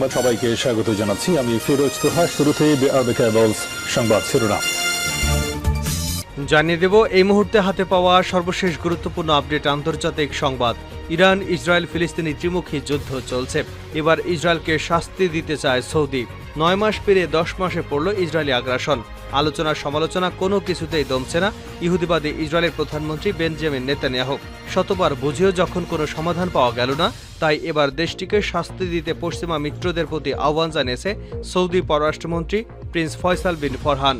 সংবাদ সবাইকে স্বাগত জানাচ্ছি। আমি ফিরোজ তোহা, শুরুতে সংবাদ শিরোনাম। জানিয়ে দেব, এই মুহূর্তে হাতে পাওয়া সর্বশেষ গুরুত্বপূর্ণ আপডেট আন্তর্জাতিক সংবাদ। ইরান, ইসরায়েল, ফিলিস্তিনি ত্রিমুখী যুদ্ধ চলছে। এবার ইসরায়েলকে শাস্তি দিতে চায় সৌদি। নয় মাস পেরিয়ে দশ মাসে পড়ল ইসরায়েলি আগ্রাসন। আলোচনা, সমালোচনা কোনো কিছুতেই দমছে না ইহুদিবাদী ইসরায়েলের প্রধানমন্ত্রী বেঞ্জামিন নেতানিয়াহু। শতবার বুঝেও যখন কোনো সমাধান পাওয়া গেল না, তাই এবার দেশটিকে শাস্তি দিতে পশ্চিমা মিত্রদের প্রতি আহ্বান জানিয়েছে সৌদি পররাষ্ট্রমন্ত্রী প্রিন্স ফয়সাল বিন ফরহান।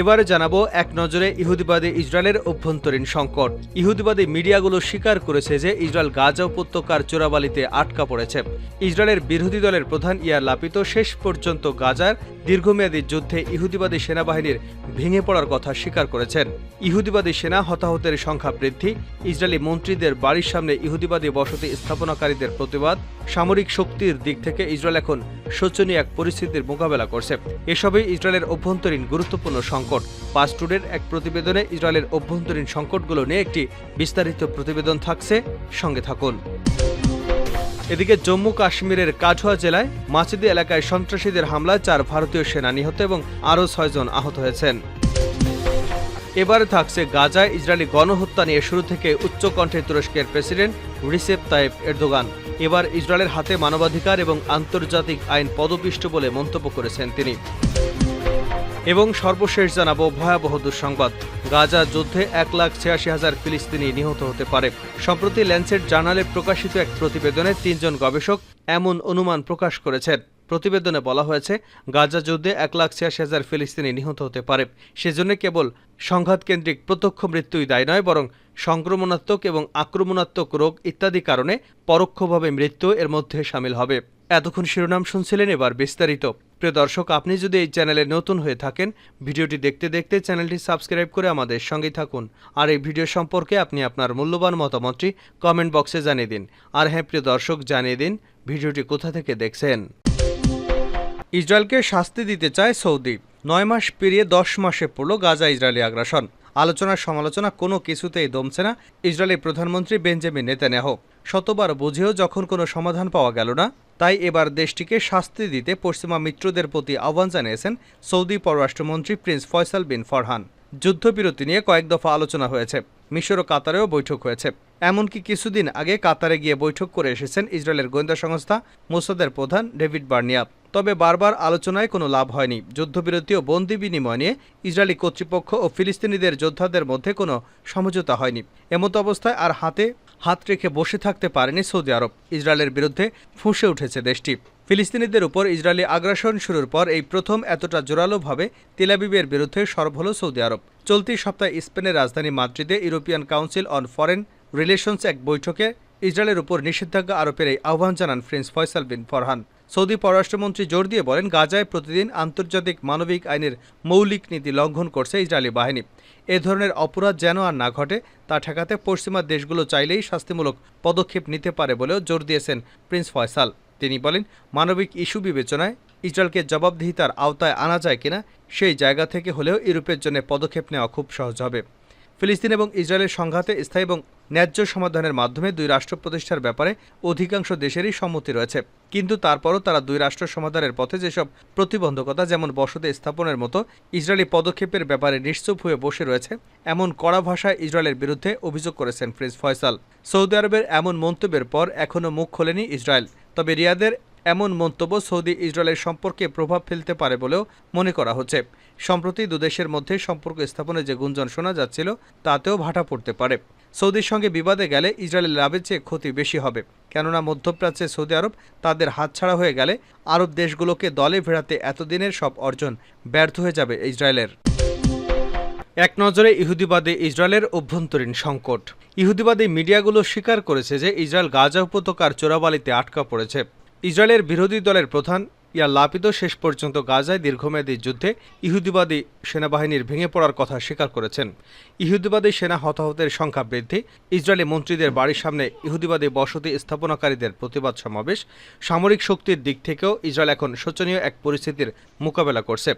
এবারে জানাব এক নজরে ইহুদিবাদী ইসরায়েলের অভ্যন্তরীণ সংকট। ইহুদিবাদী মিডিয়াগুলো স্বীকার করেছে যে ইসরায়েল গাজা উপত্যকার চোরাবালিতে আটকা পড়েছে। ইসরায়েলের বিরোধী দলের প্রধান ইয়ার লাপিত শেষ পর্যন্ত গাজার দীর্ঘমেয়াদী যুদ্ধে ইহুদিবাদী সেনাবাহিনীর ভেঙে পড়ার কথা স্বীকার করেছেন। ইহুদিবাদী সেনা হতাহতের সংখ্যা বৃদ্ধি, ইসরায়েলি মন্ত্রীদের বাড়ির সামনে ইহুদিবাদী বসতি স্থাপনাকারীদের প্রতিবাদ, সামরিক শক্তির দিক থেকে ইসরায়েল এখন শোচনীয় এক পরিস্থিতির মোকাবেলা করছে। এসবই ইসরায়েলের অভ্যন্তরীণ গুরুত্বপূর্ণ সংকট। পাস্টুডের এক প্রতিবেদনে ইসরায়েলের অভ্যন্তরীণ সংকটগুলো নিয়ে একটি বিস্তারিত প্রতিবেদন থাকছে। সঙ্গে থাকুন। এদিকে জম্মু কাশ্মীরের কাঠুয়া জেলায় মাচিদি এলাকায় সন্ত্রাসীদের হামলায় চার ভারতীয় সেনা নিহত এবং আরও ছয়জন আহত হয়েছেন। এবারে থাকছে গাজায় ইসরায়েলি গণহত্যা নিয়ে শুরু থেকে উচ্চকণ্ঠে তুরস্কের প্রেসিডেন্ট রিসেপ তাইপ এরদোগান। এবার ইসরায়েলের হাতে মানবাধিকার এবং আন্তর্জাতিক আইন পদপিষ্ট বলে মন্তব্য করেছেন তিনি। এবং সর্বশেষ জানাব ভয়াবহ দুঃসংবাদ। গাজা যুদ্ধে এক লাখ ছিয়াশি হাজার ফিলিস্তিনি নিহত হতে পারে। সম্প্রতি ল্যান্সেট জার্নালে প্রকাশিত এক প্রতিবেদনে তিনজন গবেষক এমন অনুমান প্রকাশ করেছেন। প্রতিবেদনে বলা হয়েছে, গাজা যুদ্ধে এক লাখ ছিয়াশি হাজার ফিলিস্তিনি নিহত হতে পারে। সেজন্য কেবল সংঘাতকেন্দ্রিক প্রত্যক্ষ মৃত্যুই দায় নয়, বরং সংক্রমণাত্মক এবং আক্রমণাত্মক রোগ ইত্যাদি কারণে পরোক্ষভাবে মৃত্যু এর মধ্যে সামিল হবে। এতক্ষণ শিরোনাম শুনছিলেন এবার বিস্তারিত। প্রিয় দর্শক, আপনি যদি এই চ্যানেলে নতুন হয়ে থাকেন, ভিডিওটি দেখতে দেখতে চ্যানেলটি সাবস্ক্রাইব করে আমাদের সঙ্গেই থাকুন। আর এই ভিডিও সম্পর্কে আপনি আপনার মূল্যবান মতামতটি কমেন্ট বক্সে জানিয়ে দিন। আর হ্যাঁ প্রিয় দর্শক, জানিয়ে দিন, ভিডিওটি কোথা থেকে দেখছেন? ইসরায়েলকে শাস্তি দিতে চায় সৌদি। নয় মাস পেরিয়ে দশ মাসে পড়ল গাজা ইসরায়েলি আগ্রাসন। আলোচনা সমালোচনা কোনো কিছুতেই দমছে না ইসরায়েলের প্রধানমন্ত্রী বেঞ্জামিন নেতানিয়াহু। শতবার বুঝেও যখন কোনো সমাধান পাওয়া গেল না তাই এবার দেশটিকে শাস্তি দিতে পশ্চিমা মিত্রদের প্রতি আহ্বান জানিয়েছেন সৌদি পররাষ্ট্রমন্ত্রী প্রিন্স ফয়সাল বিন ফরহান। যুদ্ধবিরতি নিয়ে কয়েক দফা আলোচনা হয়েছে। মিশর ও কাতারেও বৈঠক হয়েছে। এমনকি কিছুদিন আগে কাতারে গিয়ে বৈঠক করে এসেছেন ইসরায়েলের গোয়েন্দা সংস্থা মোসাদের প্রধান ডেভিড বার্নিয়া। তবে বারবার আলোচনায় কোনো লাভ হয়নি। যুদ্ধবিরতি ও বন্দি বিনিময় নিয়ে ইসরায়েলি কর্তৃপক্ষ ও ফিলিস্তিনিদের যোদ্ধাদের মধ্যে কোনো সমঝোতা হয়নি। এমতো অবস্থায় আর হাতে হাত রেখে বসে থাকতে পারেনি সৌদি আরব। ইসরায়েলের বিরুদ্ধে ফুঁসে উঠেছে দেশটি। ফিলিস্তিনিদের উপর ইসরায়েলি আগ্রাসন শুরুর পর এই প্রথম এতটা জোরালোভাবে তেলাবিবের বিরুদ্ধে সরব হল সৌদি আরব। চলতি সপ্তাহে স্পেনের রাজধানী মাদ্রিদে European council on foreign relations এক বৈঠকে ইসরায়েলের উপর নিষেধাজ্ঞা আরোপের এই আহ্বান জানান prince Faisal bin Farhan. Saudi পররাষ্ট্রমন্ত্রী জোর দিয়ে বলেন, গাজায় প্রতিদিন আন্তর্জাতিক মানবিক আইনের মৌলিক নীতি লঙ্ঘন করছে ইসরায়েলি বাহিনী। এ ধরনের অপরাধ যেন আর না ঘটে, তা ঠেকাতে পশ্চিমা দেশগুলো চাইলেই শাস্তিমূলক পদক্ষেপ নিতে পারে বলেও জোর দিয়েছেন প্রিন্স ফয়সাল। তিনি বলেন, মানবিক ইস্যু বিবেচনায় ইসরায়েলকে জবাবদিহিতার আওতায় আনা যায় কিনা, সেই জায়গা থেকে হলেও ইউরোপের জন্য পদক্ষেপ নেওয়া খুব সহজ হবে। ফিলিস্তিন এবং ইসরায়েলের সংঘাতে স্থায়ী এবং ন্যায্য সমাধানের মাধ্যমে দুই রাষ্ট্র প্রতিষ্ঠার ব্যাপারে অধিকাংশ দেশেরই সম্মতি রয়েছে। কিন্তু তারপরও তারা দুই রাষ্ট্র সমাধানের পথে যেসব প্রতিবন্ধকতা, যেমন বসতি স্থাপনের মতো ইসরায়েলি পদক্ষেপের ব্যাপারে নিশ্চুপ হয়ে বসে রয়েছে, এমন কড়া ভাষায় ইসরায়েলের বিরুদ্ধে অভিযোগ করেছেন প্রিন্স ফয়সাল। সৌদি আরবের এমন মন্তব্যের পর এখনও মুখ খোলেনি ইসরায়েল। তবে রিয়াদের এমন মন্তব্য সৌদি ইসরায়েলের সম্পর্কে প্রভাব ফেলতে পারে বলেও মনে করা হচ্ছে। সম্প্রতি দুদেশের মধ্যে সম্পর্ক স্থাপনে যে গুঞ্জন শোনা যাচ্ছিল, তাতেও ভাটা পড়তে পারে। সৌদির সঙ্গে বিবাদে গেলে ইসরায়েলের লাভের চেয়ে ক্ষতি বেশি হবে। কেননা মধ্যপ্রাচ্যে সৌদি আরব তাদের হাতছাড়া হয়ে গেলে আরব দেশগুলোকে দলে ভেড়াতে এতদিনের সব অর্জন ব্যর্থ হয়ে যাবে ইসরায়েলের। এক নজরে ইহুদিবাদী ইসরায়েলের অভ্যন্তরীণ সংকট। ইহুদিবাদী মিডিয়াগুলো স্বীকার করেছে যে ইসরায়েল গাজা উপত্যকার চোরাবালিতে আটকা পড়েছে। ইসরায়েলের বিরোধী দলের প্রধান ইয়া লাপিদ শেষ পর্যন্ত গাজায় দীর্ঘমেয়াদী যুদ্ধে ইহুদিবাদী সেনাবাহিনীর ভেঙে পড়ার কথা স্বীকার করেছেন। ইহুদিবাদী সেনা হতাহতের সংখ্যা বৃদ্ধি, ইসরায়েলি মন্ত্রীদের বাড়ির সামনে ইহুদিবাদী বসতি স্থাপনাকারীদের প্রতিবাদ সমাবেশ, সামরিক শক্তির দিক থেকেও ইসরায়েল এখন শোচনীয় এক পরিস্থিতির মোকাবেলা করছে।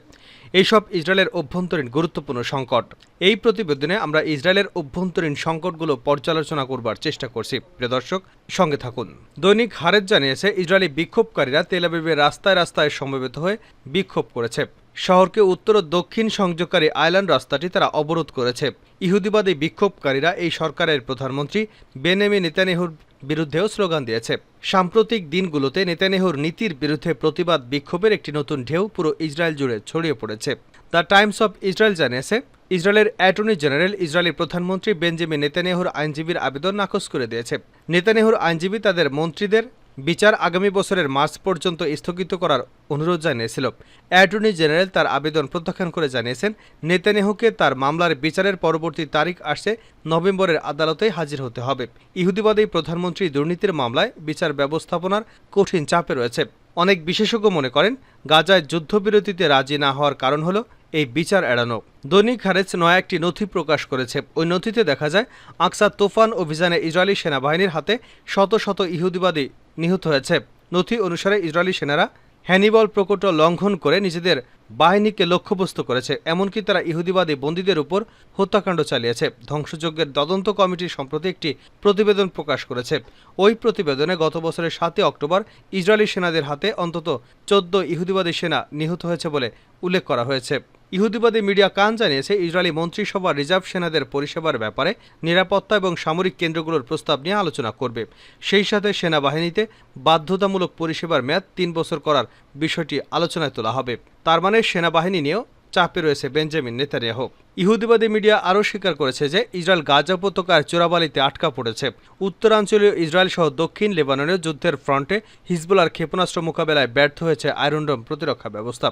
এইসব ইসরায়েলের অভ্যন্তরীণ গুরুত্বপূর্ণ সংকট। এই প্রতিবেদনে আমরা ইসরায়েলের অভ্যন্তরীণ সংকটগুলো পর্যালোচনা করবার চেষ্টা করছি। প্রিয় দর্শক, সঙ্গে থাকুন। দৈনিক হারেজ জানিয়েছে, ইসরায়েলি বিক্ষোভকারীরা তেলাবিবের রাস্তায় রাস্তায় সমবেত হয়ে বিক্ষোভ করেছে। শহরকে উত্তর ও দক্ষিণ সংযোগকারী আইল্যান্ড রাস্তাটি তারা অবরোধ করেছে। ইহুদিবাদী বিক্ষোভকারীরা এই সরকারের প্রধানমন্ত্রী বেনেমি নেতানিয়াহুর বিরুদ্ধেও স্লোগান দিয়েছে। সাম্প্রতিক দিনগুলোতে নেতানিয়াহুর নীতির বিরুদ্ধে প্রতিবাদ বিক্ষোভের একটি নতুন ঢেউ পুরো ইসরায়েল জুড়ে ছড়িয়ে পড়েছে। দ্য টাইমস অফ ইসরায়েল জানিয়েছে ইসরায়েলের অ্যাটর্নি জেনারেল ইসরায়েলি প্রধানমন্ত্রী বেঞ্জামিন নেতানিয়াহুর আইনজীবীর আবেদন নাকচ করে দিয়েছে। নেতানিয়াহুর আইনজীবী তাদের মন্ত্রীদের বিচার আগামী বছরের মার্চ পর্যন্ত স্থগিত করার অনুরোধ জানিয়েছিল। অ্যাটর্নি জেনারেল তার আবেদন প্রত্যাখ্যান করে জানিয়েছেন, নেতানিয়াহুকে তার মামলার বিচারের পরবর্তী তারিখ আসছে নভেম্বরের আদালতে হাজির হতে হবে। ইহুদিবাদী প্রধানমন্ত্রী দুর্নীতির মামলায় বিচার ব্যবস্থাপনার কঠিন চাপে রয়েছে। অনেক বিশেষজ্ঞ মনে করেন, গাজায় যুদ্ধবিরতিতে রাজি না হওয়ার কারণ হলো এই বিচার এড়ানো। দৈনিক হারেজ নয়া একটি নথি প্রকাশ করেছে। ওই নথিতে দেখা যায় আকসা তোফান অভিযানে ইসরায়েলি সেনাবাহিনীর হাতে শত শত ইহুদিবাদী নিহত হয়েছে। নথি অনুসারে ইসরায়েলি সেনারা হ্যানিবল প্রকট লঙ্ঘন করে নিজেদের বাহিনীকে লক্ষ্যবস্তু করেছে। এমনকি তারা ইহুদিবাদী বন্দীদের উপর হত্যাকাণ্ড চালিয়েছে। ধ্বংসযজ্ঞের তদন্ত কমিটি সম্প্রতি একটি প্রতিবেদন প্রকাশ করেছে। ওই প্রতিবেদনে গত বছরের সাতই অক্টোবর ইসরায়েলি সেনাদের হাতে অন্তত চোদ্দ ইহুদিবাদী সেনা নিহত হয়েছে বলে উল্লেখ করা হয়েছে। ইহুদিবাদী মিডিয়া কান জানিয়েছে, ইসরায়েলি মন্ত্রিসভা রিজার্ভ সেনাদের পরিষেবার ব্যাপারে নিরাপত্তা এবং সামরিক কেন্দ্রগুলোর প্রস্তাব নিয়ে আলোচনা করবে। সেই সাথে সেনাবাহিনীতে বাধ্যতামূলক পরিষেবার মেয়াদ তিন বছর করার বিষয়টি আলোচনায় তোলা হবে। তার মানে সেনাবাহিনী নিয়েও চাপে রয়েছে বেঞ্জামিন নেতানিয়াহু। ইহুদিবাদী মিডিয়া আরও স্বীকার করেছে যে ইসরায়েল গাজা উপত্যকার চোরাবালিতে আটকা পড়েছে। উত্তরাঞ্চলীয় ইসরায়েল সহ দক্ষিণ লেবাননের যুদ্ধের ফ্রন্টে হিজবুলার ক্ষেপণাস্ত্র মোকাবেলায় ব্যর্থ হয়েছে আয়রনডোম প্রতিরক্ষা ব্যবস্থা।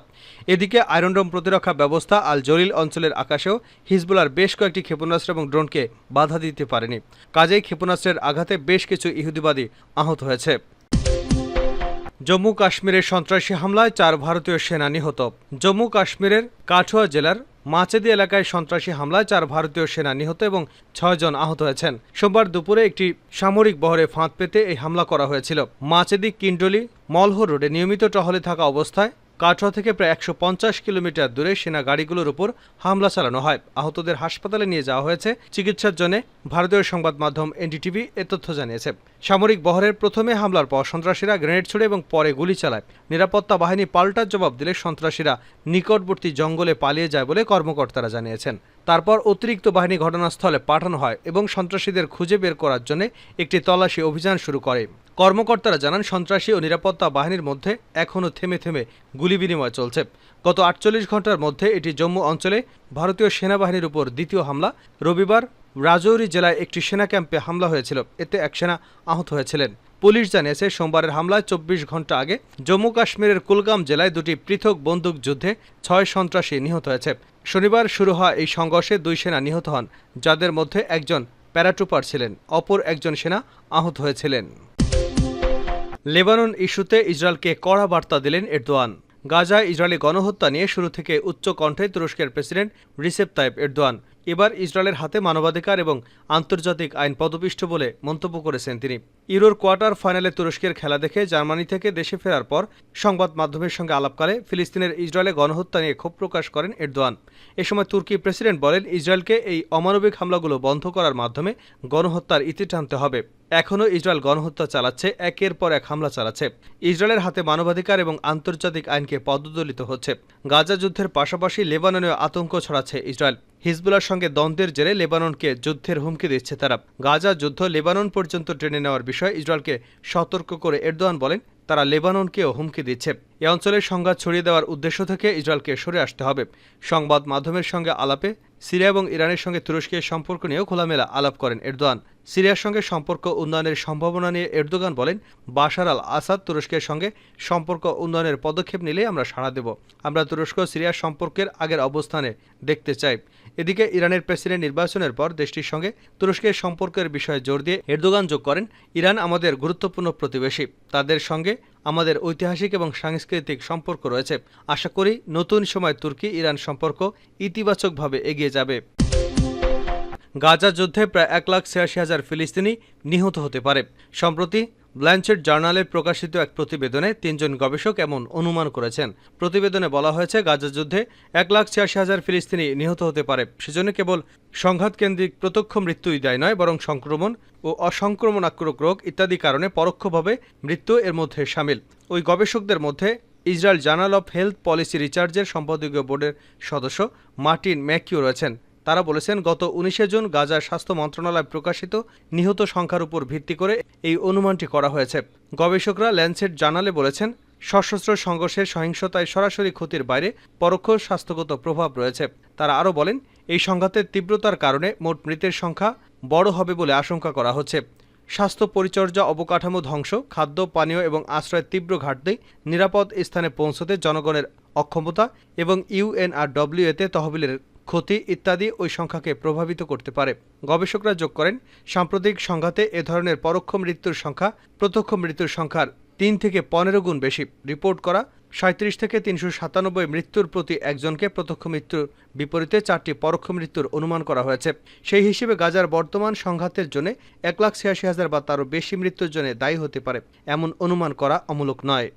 এদিকে আয়রনডোম প্রতিরক্ষা ব্যবস্থা আল জলিল অঞ্চলের আকাশেও হিজবুলার বেশ কয়েকটি ক্ষেপণাস্ত্র এবং ড্রোনকে বাধা দিতে পারেনি। কাজেই ক্ষেপণাস্ত্রের আঘাতে বেশ কিছু ইহুদিবাদী আহত হয়েছে। জম্মু কাশ্মীরের সন্ত্রাসী হামলায় চার ভারতীয় সেনা নিহত। জম্মু কাশ্মীরের কাঠুয়া জেলার মাচেদি এলাকায় সন্ত্রাসী হামলায় চার ভারতীয় সেনা নিহত এবং ছয়জন আহত হয়েছেন। সোমবার দুপুরে একটি সামরিক বহরে ফাঁদ পেতে এই হামলা করা হয়েছিল। মাচেদি কিন্ডলি মলহ রোডে নিয়মিত টহলে থাকা অবস্থায় কাঠুয়া থেকে প্রায় একশো পঞ্চাশ কিলোমিটার দূরে সেনা গাড়িগুলোর উপর হামলা চালানো হয়। আহতদের হাসপাতালে নিয়ে যাওয়া হয়েছে। চিকিৎসার জন্য ভারতীয় সংবাদ মাধ্যম এনডিটিভি এ তথ্য জানিয়েছে। সামরিক বহরের প্রথমে হামলার পর সন্ত্রাসীরা গ্রেনেড ছুড়ে এবং পরে গুলি চালায়। নিরাপত্তা বাহিনী পাল্টার জবাব দিলে সন্ত্রাসীরা নিকটবর্তী জঙ্গলে পালিয়ে যায় বলে কর্মকর্তারা জানিয়েছেন। তারপর অতিরিক্ত বাহিনী ঘটনাস্থলে পাঠানো হয় এবং সন্ত্রাসীদের খুঁজে বের করার জন্য একটি তল্লাশি অভিযান শুরু করে। কর্মকর্তারা জানান, সন্ত্রাসী ও নিরাপত্তা বাহিনীর মধ্যে এখনও থেমে থেমে গুলি বিনিময় চলছে। গত আটচল্লিশ ঘণ্টার মধ্যে এটি জম্মু অঞ্চলে ভারতীয় সেনাবাহিনীর উপর দ্বিতীয় হামলা। রবিবার রাজৌরি জেলায় একটি সেনা ক্যাম্পে হামলা হয়েছিল। এতে এক সেনা আহত হয়েছিলেন। পুলিশ জানিয়েছে, সোমবারের হামলায় চব্বিশ ঘণ্টা আগে জম্মু কাশ্মীরের কুলগাম জেলায় দুটি পৃথক বন্দুক যুদ্ধে ছয় সন্ত্রাসী নিহত হয়েছে। শনিবার শুরু হওয়া এই সংঘর্ষে দুই সেনা নিহত হন, যাদের মধ্যে একজন প্যারাট্রুপার ছিলেন, অপর একজন সেনা আহত হয়েছিলেন। লেবানন ইস্যুতে ইসরায়েলকে কড়া বার্তা দিলেন এরদোয়ান। গাজায় ইসরায়েলি গণহত্যা নিয়ে শুরু থেকে উচ্চ কণ্ঠে তুরস্কের প্রেসিডেন্ট রিসেপ তাইপ এরদোয়ান। এবার ইসরায়েলের হাতে মানবাধিকার এবং আন্তর্জাতিক আইন পদপিষ্ট বলে মন্তব্য করেছেন তিনি। ইউরোর কোয়ার্টার ফাইনালে তুরস্কের খেলা দেখে জার্মানি থেকে দেশে ফেরার পর সংবাদ মাধ্যমের সঙ্গে আলাপকালে ফিলিস্তিনের ইসরায়েলে গণহত্যা নিয়ে ক্ষোভ প্রকাশ করেন এরদোয়ান। এ সময় তুর্কি প্রেসিডেন্ট বলেন, ইসরায়েলকে এই অমানবিক হামলাগুলো বন্ধ করার মাধ্যমে গণহত্যার ইতি টানতে হবে। এখনও ইসরায়েল গণহত্যা চালাচ্ছে, একের পর এক হামলা চালাচ্ছে। ইসরায়েলের হাতে মানবাধিকার এবং আন্তর্জাতিক আইনকে পদদলিত হচ্ছে। গাজা যুদ্ধের পাশাপাশি লেবাননেও আতঙ্ক ছড়াচ্ছে ইসরায়েল। হিজবুলার সঙ্গে দ্বন্দ্বের জেরে লেবাননকে যুদ্ধের হুমকি দিচ্ছে তারা। গাজা যুদ্ধ লেবানন পর্যন্ত টেনে নেওয়ার বিষয়ে ইসরায়েলকে সতর্ক করে এরদোয়ান বলেন, তারা লেবাননকেও হুমকি দিচ্ছে। এ অঞ্চলের সংঘাত ছড়িয়ে দেওয়ার উদ্দেশ্য থেকে ইসরায়েলকে সরে আসতে হবে। সংবাদ মাধ্যমের সঙ্গে আলাপে সিরিয়া এবং ইরানের সঙ্গে তুরস্কের সম্পর্ক নিয়েও খোলামেলা আলাপ করেন এরদোয়ান। সিরিয়ার সঙ্গে সম্পর্ক উন্নয়নের সম্ভাবনা নিয়ে এরদোগান বলেন, বাশার আল আসাদ তুরস্কের সঙ্গে সম্পর্ক উন্নয়নের পদক্ষেপ নিলে আমরা সাড়া দেব। আমরা তুরস্ক সিরিয়ার সম্পর্কের আগের অবস্থানে দেখতে চাই। এদিকে ইরানের প্রেসিডেন্ট নির্বাচনের পর দেশটির সঙ্গে তুরস্কের সম্পর্কের বিষয়ে জোর দিয়ে এরদোগান যোগ করেন ইরান আমাদের গুরুত্বপূর্ণ প্রতিবেশী। তাদের সঙ্গে আমাদের ঐতিহাসিক এবং সাংস্কৃতিক সম্পর্ক রয়েছে। আশা করি নতুন সময় তুর্কি ইরান সম্পর্ক ইতিবাচকভাবে এগিয়ে যাবে। গাজা যুদ্ধে প্রায় এক লাখ ছিয়াশি হাজার ফিলিস্তিনি নিহত হতে পারে। সম্প্রতি ব্ল্যাঞ্চেট জার্নালে প্রকাশিত এক প্রতিবেদনে তিনজন গবেষক এমন অনুমান করেছেন। প্রতিবেদনে বলা হয়েছে, গাজা যুদ্ধে এক লাখ ছিয়াশি হাজার ফিলিস্তিনি নিহত হতে পারে। সেজন্য কেবল সংঘাত কেন্দ্রিক প্রত্যক্ষ মৃত্যুই দায় নয়, বরং সংক্রমণ ও অসংক্রমণাত্মক রোগ ইত্যাদি কারণে পরোক্ষভাবে মৃত্যু এর মধ্যে সামিল। ওই গবেষকদের মধ্যে Israel journal of health policy রিসার্চের সম্পাদকীয় বোর্ডের সদস্য মার্টিন ম্যাকিও রয়েছেন। তারা বলেছেন, গত উনিশে জুন গাজার স্বাস্থ্য মন্ত্রণালয় প্রকাশিত নিহত সংখ্যার উপর ভিত্তি করে এই অনুমানটি করা হয়েছে। গবেষকরা ল্যান্সেট জানালে বলেছেন, সশস্ত্র সংঘর্ষের সহিংসতায় সরাসরি ক্ষতির বাইরে পরোক্ষ স্বাস্থ্যগত প্রভাব রয়েছে। তারা আরও বলেন, এই সংঘাতের তীব্রতার কারণে মোট মৃতের সংখ্যা বড় হবে বলে আশঙ্কা করা হচ্ছে। স্বাস্থ্য পরিচর্যা অবকাঠামো ধ্বংস, খাদ্য, পানীয় এবং আশ্রয়ের তীব্র ঘাটতি নিরাপদ স্থানে পৌঁছতে জনগণের অক্ষমতা এবং ইউএনআরডব্লিউ এতে তহবিলের ক্ষতি ইত্যাদি ওই সংখ্যাকে প্রভাবিত করতে পারে। গবেষকরা যোগ করেন, সাম্প্রতিক সংঘাতে এ ধরনের পরোক্ষ মৃত্যুর সংখ্যা প্রত্যক্ষ মৃত্যুর সংখ্যার তিন থেকে পনেরো গুণ বেশি। রিপোর্ট করা সাঁত্রিশ থেকে তিনশো সাতানব্বই মৃত্যুর প্রতি একজনকে প্রত্যক্ষ মৃত্যুর বিপরীতে চারটি পরোক্ষ মৃত্যুর অনুমান করা হয়েছে। সেই হিসেবে গাজার বর্তমান সংঘাতের জন্য এক লাখ ছিয়াশি হাজার বা তারও বেশি মৃত্যুর জন্য দায়ী হতে পারে। এমন অনুমান করা অমূলক নয়।